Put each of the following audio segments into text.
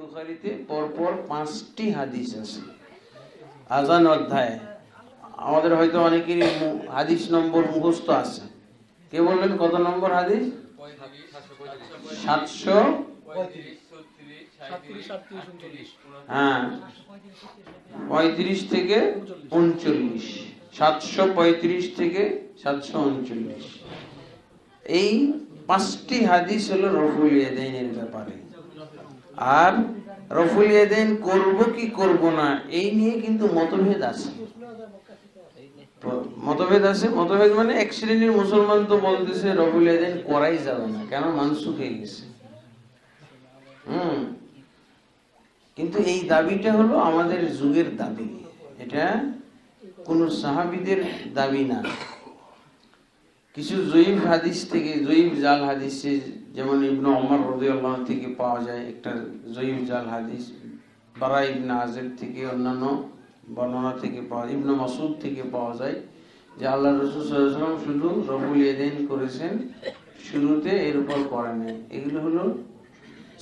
বুখারীতে পরপর পাঁচটি হাদিস আছে। আজান অধ্যায়। আমাদের হয়তো অনেকেরই হাদিস নম্বর মুখস্থ আছে। কে বললেন কত নম্বর হাদিস? সাতশো হ্যাঁ পঁয়ত্রিশ থেকে উনচল্লিশ। সাতশো পঁয়ত্রিশ থেকে সাতশো উনচল্লিশ। এই পাঁচটি হাদিস হলো রফুল ব্যাপারে। আর রফুল ইয়াদাইন করব কি করব না, এই নিয়ে কিন্তু মতভেদ আছে। মতভেদ আছে, মতভেদ মানে এক শ্রেণির মুসলমান তো বলতেছে, রফুল ইয়াদাইন করাই যাবে না, কেন মানসুখ হয়ে গেছে। হম। কিন্তু এই দাবিটা হলো আমাদের যুগের দাবি। এটা কোন সাহাবিদের দাবি না। কিছু জয়ীব হাদিস থেকে, জয়ীব জাল হাদিসে, যেমন ইবনু অমর রাদিয়াল্লাহু থেকে পাওয়া যায় একটা জয়ীব জাল হাদিস। বারা ইবনে আজেব থেকে, অন্যান্য বর্ণনা থেকে পাওয়া যায়, ইবনু মাসুদ থেকে পাওয়া যায়, যে আল্লাহ রসুল শুধু রবুল ইয়াদাইন করেছেন, শুরুতে এর উপর করে নাই। এগুলো হলো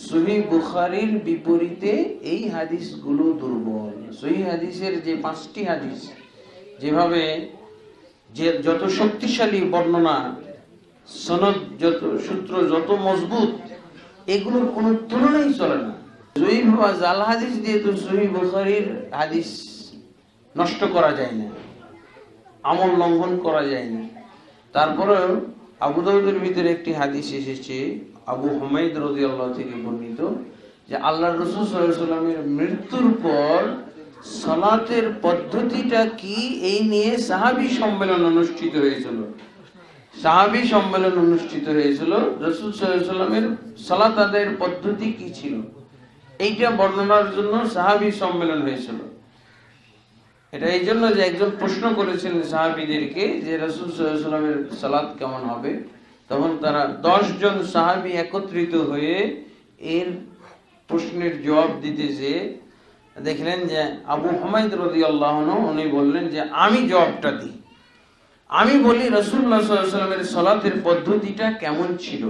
সহি বুখারির বিপরীতে এই হাদিসগুলো দুর্বল। সহি হাদিসের যে পাঁচটি হাদিস, যেভাবে যে যত শক্তিশালী বর্ণনা, সনদ যত, সূত্র যত মজবুত, এগুলোর কোনো তুলনাই চলে না। জয়ী বা জাল হাদিস দিয়ে তো সহি বুখারীর হাদিস নষ্ট করা যায় না, আমল লঙ্ঘন করা যায় না। তারপরে আবু দাউদের ভিতরে একটি হাদিস এসেছে, আবু হুমাইদ রাদিয়াল্লাহু থেকে বর্ণিত, যে আল্লাহ রসুল সাল্লামের মৃত্যুর পর সালাতের পদ্ধতিটা কি? এই নিয়ে সাহাবী সম্মেলন অনুষ্ঠিত হয়েছিল। সাহাবী সম্মেলন অনুষ্ঠিত হয়েছিল। রসুল সাল্লামের সালাত আদায়ের পদ্ধতি কি ছিল? এইটা বর্ণনার জন্য সাহাবী সম্মেলন হয়েছিল। এটা এই জন্য যে একজন প্রশ্ন করেছিলেন সাহাবিদেরকে যে রসুল সাল্লামের সালাত কেমন হবে? তখন তারা দশ জন সাহাবি একত্রিত হয়ে এর প্রশ্নের জবাব দিতে যে দেখলেন যে আবু হুমায়দ রদি আল্লাহ উনি বললেন যে, আমি জবাবটা দিই। আমি বলি রসুল্লাহ সাল্লামের সলাতের পদ্ধতিটা কেমন ছিল?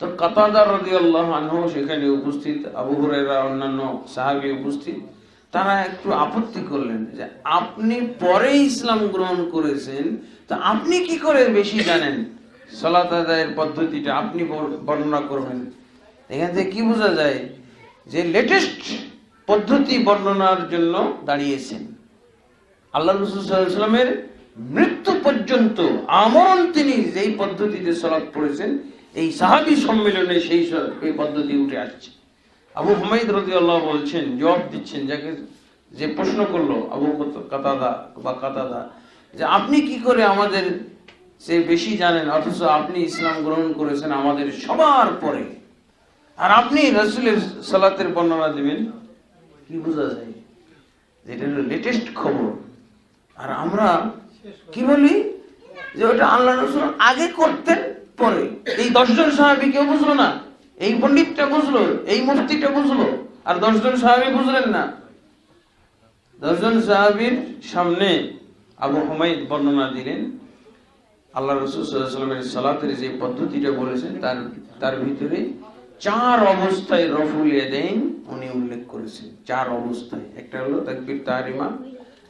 তো কাতাদার রদি আল্লাহ সেখানে উপস্থিত, আবু হুরাইরা অন্যান্য সাহাবি উপস্থিত, তারা একটু আপত্তি করলেন যে, আপনি পরে ইসলাম গ্রহণ করেছেন, তা আপনি কি করে বেশি জানেন সলাত আদায়ের পদ্ধতিটা? আপনি বর্ণনা করবেন। এখান থেকে কি বোঝা যায়? যে লেটেস্ট পদ্ধতি বর্ণনার জন্য দাঁড়িয়েছেন। আল্লাহ রসুলের মৃত্যু পর্যন্ত আমরণ তিনি যেই পদ্ধতিতে সলাৎ পড়েছেন, এই সাহাবি সম্মেলনে সেই এই পদ্ধতি উঠে আসছে। আবু হুমাইদ রদি আল্লাহ বলছেন, জবাব দিচ্ছেন, যাকে যে প্রশ্ন করল, আবু কত- কাতাদা বা কাতাদা, যে আপনি কি করে আমাদের সে বেশি জানেন, অথচ আপনি ইসলাম গ্রহণ করেছেন আমাদের সবার পরে। আর আপনি রসুলের সালাতের বর্ণনা দিবেন কি বোঝা যায়? যেটা হলো লেটেস্ট খবর। আর আমরা কি বলি? যে ওটা আল্লাহ রসুল আগে করতেন পরে। এই দশজন সাহাবি কেউ বুঝলো না? এই পণ্ডিতটা বুঝলো, এই মুফতিটা বুঝলো, আর দশজন সাহাবি বুঝলেন না? দশজন সাহাবির সামনে আবু হুমায়দ বর্ণনা দিলেন আল্লাহ রসুল সাল্লামের সালাতের যে পদ্ধতিটা বলেছেন, তার তার ভিতরে চার অবস্থায় রফুল দেন উনি উল্লেখ করেছেন। চার অবস্থায়। একটা হলো তাকবির তাহারিমা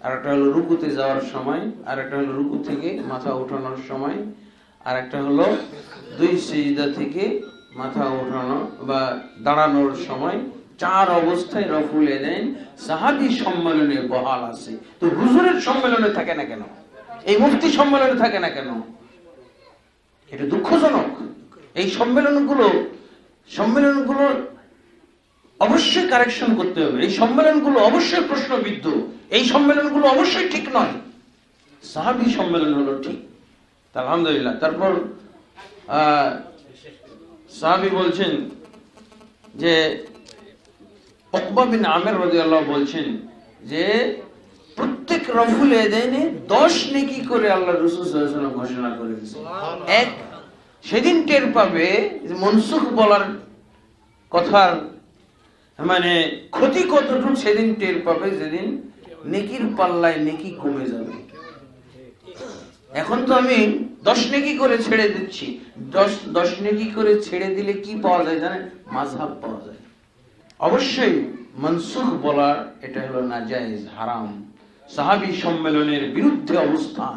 আর একটা হলো রুকুতে যাওয়ার সময় আর একটা হলো রুকু থেকে মাথা উঠানোর সময় আর একটা হলো দুই সিজদা থেকে মাথা উঠানো বা দাঁড়ানোর সময়। চার অবস্থায় রফুল দেন সাহাবি সম্মেলনে বহাল আছে। তো হুজুরের সম্মেলনে থাকে না কেন? এই মুফতি সম্মেলনে থাকে না কেন? এটা দুঃখজনক। এই সম্মেলনগুলো সম্মেলনগুলো অবশ্যই কারেকশন করতে হবে। এই সম্মেলনগুলো অবশ্যই প্রশ্নবিদ্ধ। এই সম্মেলনগুলো অবশ্যই ঠিক নয়। সাহাবি সম্মেলন হলো ঠিক। আলহামদুলিল্লাহ। তারপর সাহাবি বলছেন যে উকবা বিন আমের রাদিয়াল্লাহু বলছেন যে প্রত্যেক রফুল এদেনে দশ নেকি করে আল্লাহ রসুল ঘোষণা করে দিয়েছেন এক সেদিন টের পাবে মনসুখ বলার কথার মানে ক্ষতি কতটুকু সেদিন টের পাবে যেদিন নেকির পাল্লায় নেকি কমে যাবে। এখন তো আমি দশ নেকি করে ছেড়ে দিচ্ছি। দশ দশ নেকি করে ছেড়ে দিলে কি পাওয়া যায় জানেন? মাঝহাব পাওয়া যায়। অবশ্যই মনসুখ বলার এটা হলো নাজাইজ হারাম। সাহাবি সম্মেলনের বিরুদ্ধে অবস্থান।